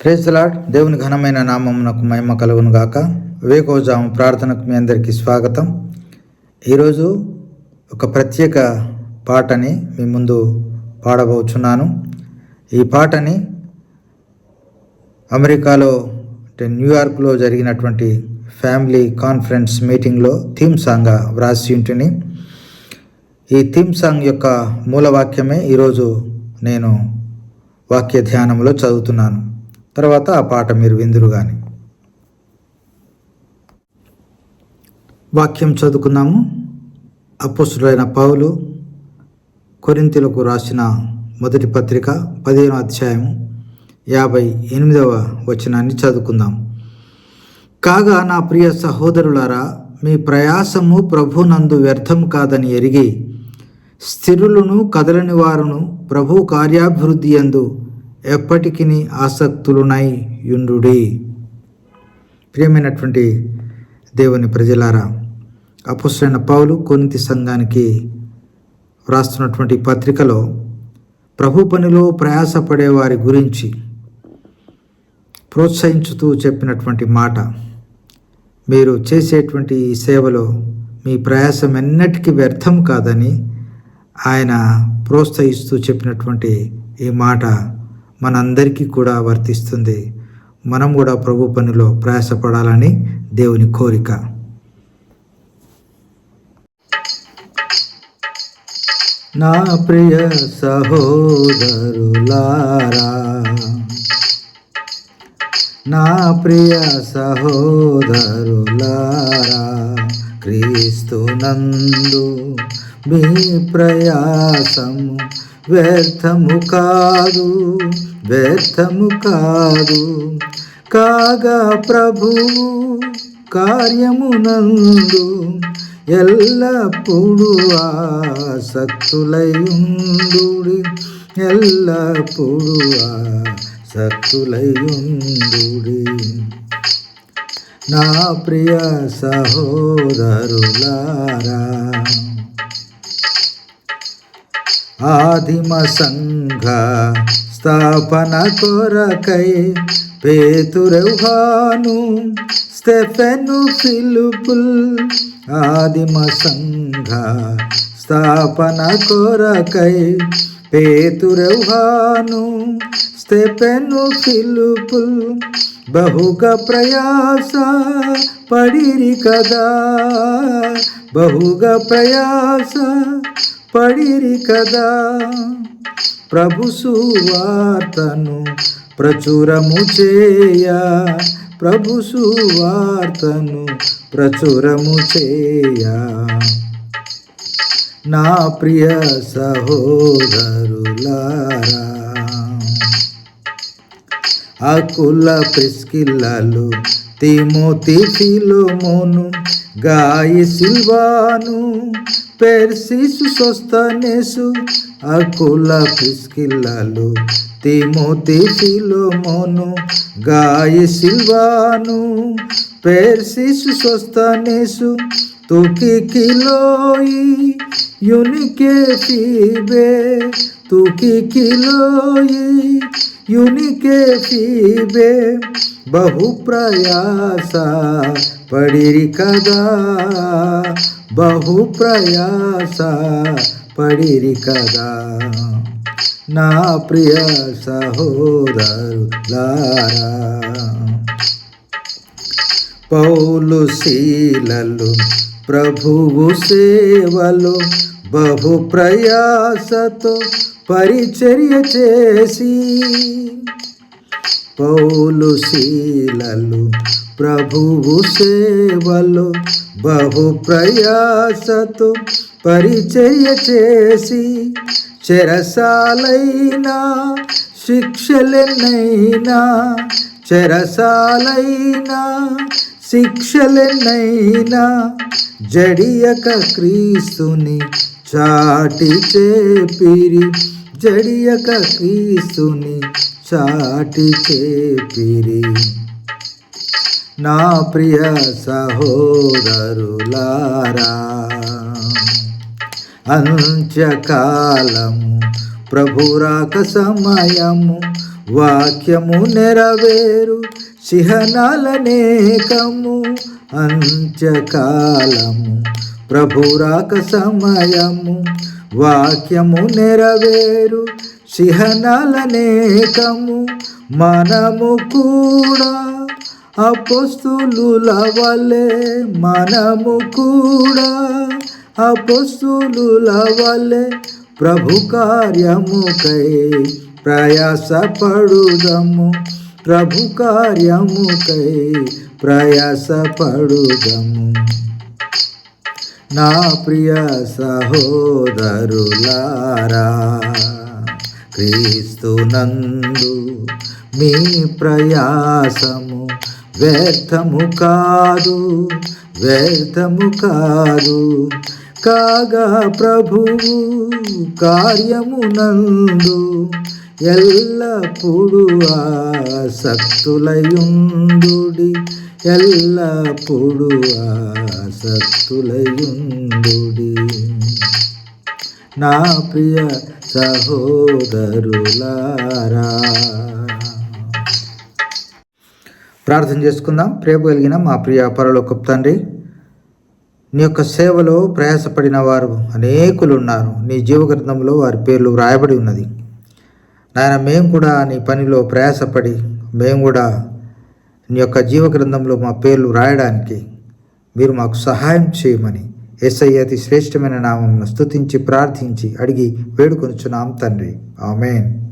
Praise the Lord దేవుని ఘనమైన నామమునకు మహిమ కలుగును గాక. వివేకోజాము ప్రార్థనకు మీ అందరికీ స్వాగతం. ఈరోజు ఒక ప్రత్యేక పాటని మీ ముందు పాడబోచున్నాను. ఈ పాటని అమెరికాలో అంటే న్యూయార్క్లో జరిగినటువంటి ఫ్యామిలీ కాన్ఫరెన్స్ మీటింగ్లో థీమ్ సాంగ్గా వ్రాసి ఉంటుంది ఈ థీమ్ సాంగ్ యొక్క మూలవాక్యమే ఈరోజు నేను వాక్య ధ్యానంలో చదువుతున్నాను. తర్వాత ఆ పాట మీరు విందురు కానీ వాక్యం చదువుకుందాము. అపుస్తుడైన పౌలు కొరింతలకు రాసిన మొదటి పత్రిక పదిహేనో అధ్యాయము యాభై ఎనిమిదవ వచనాన్ని చదువుకుందాం. కాగా నా ప్రియ సహోదరులారా మీ ప్రయాసము ప్రభునందు వ్యర్థం కాదని ఎరిగి స్థిరులను కదలని వారును ప్రభు కార్యాభివృద్ధి అందు ఎప్పటికీ ఆసక్తులునై యుండుడి. ప్రియమైనటువంటి దేవుని ప్రజలారా అపుసైన పౌలు కొనితి సంఘానికి వ్రాస్తున్నటువంటి పత్రికలో ప్రభు పనిలో ప్రయాసపడే వారి గురించి ప్రోత్సహించుతూ చెప్పినటువంటి మాట. మీరు చేసేటువంటి ఈ సేవలో మీ ప్రయాసం ఎన్నటికీ వ్యర్థం కాదని ఆయన ప్రోత్సహిస్తూ చెప్పినటువంటి ఈ మాట. మనందరికీ కూడా వర్తిస్తుంది. మనం కూడా ప్రభు పనిలో ప్రయాసపడాలని దేవుని కోరిక. నా ప్రియ సహోదరులారా నా ప్రియ సహోదరులారా క్రీస్తునందు మీ ప్రయాసము వ్యర్థము కాదు వ్యర్థము కాదు. కాగా ప్రభు కార్యమునందు ఎల్లప్పుడూ ఆసక్తులయుండు ఎల్లప్పుడూ ఆసక్తులయుండు నా ప్రియ సహోదరులారా ఆదిమ సంఘ స్థాపన కొరకై పేతురౌహాను స్టెఫెను ఫిలుపుల్. ఆదిమ సంఘ స్థాపన కొరకై పేతురౌహాను స్టెఫెను ఫిలుపుల్. బహుగా ప్రయాస పడిరి కదా బహుగా ప్రయాస పడిరి కదా. ప్రభు సువార్తను ప్రచురము చేయ. ప్రభు సువార్తను ప్రచురము చేయ. నా ప్రియ సహోదరులారా అకుల ప్రిస్కిల్లలు తిమోతి సిలోమోను గాయి సిల్వాను పెర్సిసు సొస్తనేసు అకుల పిస్కిల్లలు ప్రిస్కిల్లలు తిమోతి ఫిలోమోను గాయి సిల్వాను పెర్సిసు సొస్తనేసు తుకి కిలోయి యునికే ఫీబే తుకి కిలోయి యునికే ఫీబే బహు ప్రయాస పడిరి కదా బహు ప్రయాస పడిరి కదా. నా ప్రియ సహోదరులారా పౌలు శీలలు ప్రభువు సేవలు బహు ప్రయాసతో పరిచర్య చేసి పౌలు శీలలు ప్రభువు సేవలు బహు ప్రయాసతో పరిచర్య చేసి చెరసాలైనా శిక్షలెన్నైనా చెరసాలైనా శిక్షలెన్నైనా జడియక క్రీస్తుని చాటి చేపిరి. జడియక క్రీస్తుని చాటి చేపిరి. నా ప్రియ సహోదరులారా అంత్యకాలము ప్రభురాక సమయము వాక్యము నెరవేరు సిహనాలనేకము అంత్యకాలము ప్రభురాక సమయము వాక్యము నెరవేరు సిహనాలనేకము మనము కూడా అపోస్తులుల వలె మనము కూడా అపస్సులుల వలె ప్రభు కార్యముకై ప్రయాసపడుదము. ప్రభు కార్యముకై ప్రయాసపడుదము. నా ప్రియ సహోదరులారా క్రీస్తునందు మీ ప్రయాసము వ్యర్థము కాదు వ్యర్థము కాదు. కాగా ప్రభువు కార్యమునందు ఎల్లప్పుడూ ఆసక్తులయుండుడి. ఎల్లప్పుడూ ఆసక్తులయుండుడి. నా ప్రియ సహోదరులారా ప్రార్థన చేసుకుందాం. ప్రేమ కలిగిన మా ప్రియ పరలోకపు తండ్రి నీ యొక్క సేవలో ప్రయాసపడిన వారు అనేకులు ఉన్నారు నీ జీవగ్రంథంలో వారి పేర్లు వ్రాయబడి ఉన్నది. నాయన మేము కూడా నీ పనిలో ప్రయాసపడి మేము కూడా నీ యొక్క జీవగ్రంథంలో మా పేర్లు రాయడానికి మీరు మాకు సహాయం చేయమని ఎస్ఐ అతి శ్రేష్టమైన నామం స్తుతించి ప్రార్థించి అడిగి వేడుకొనుచున్నాం తండ్రి. ఆమెన్.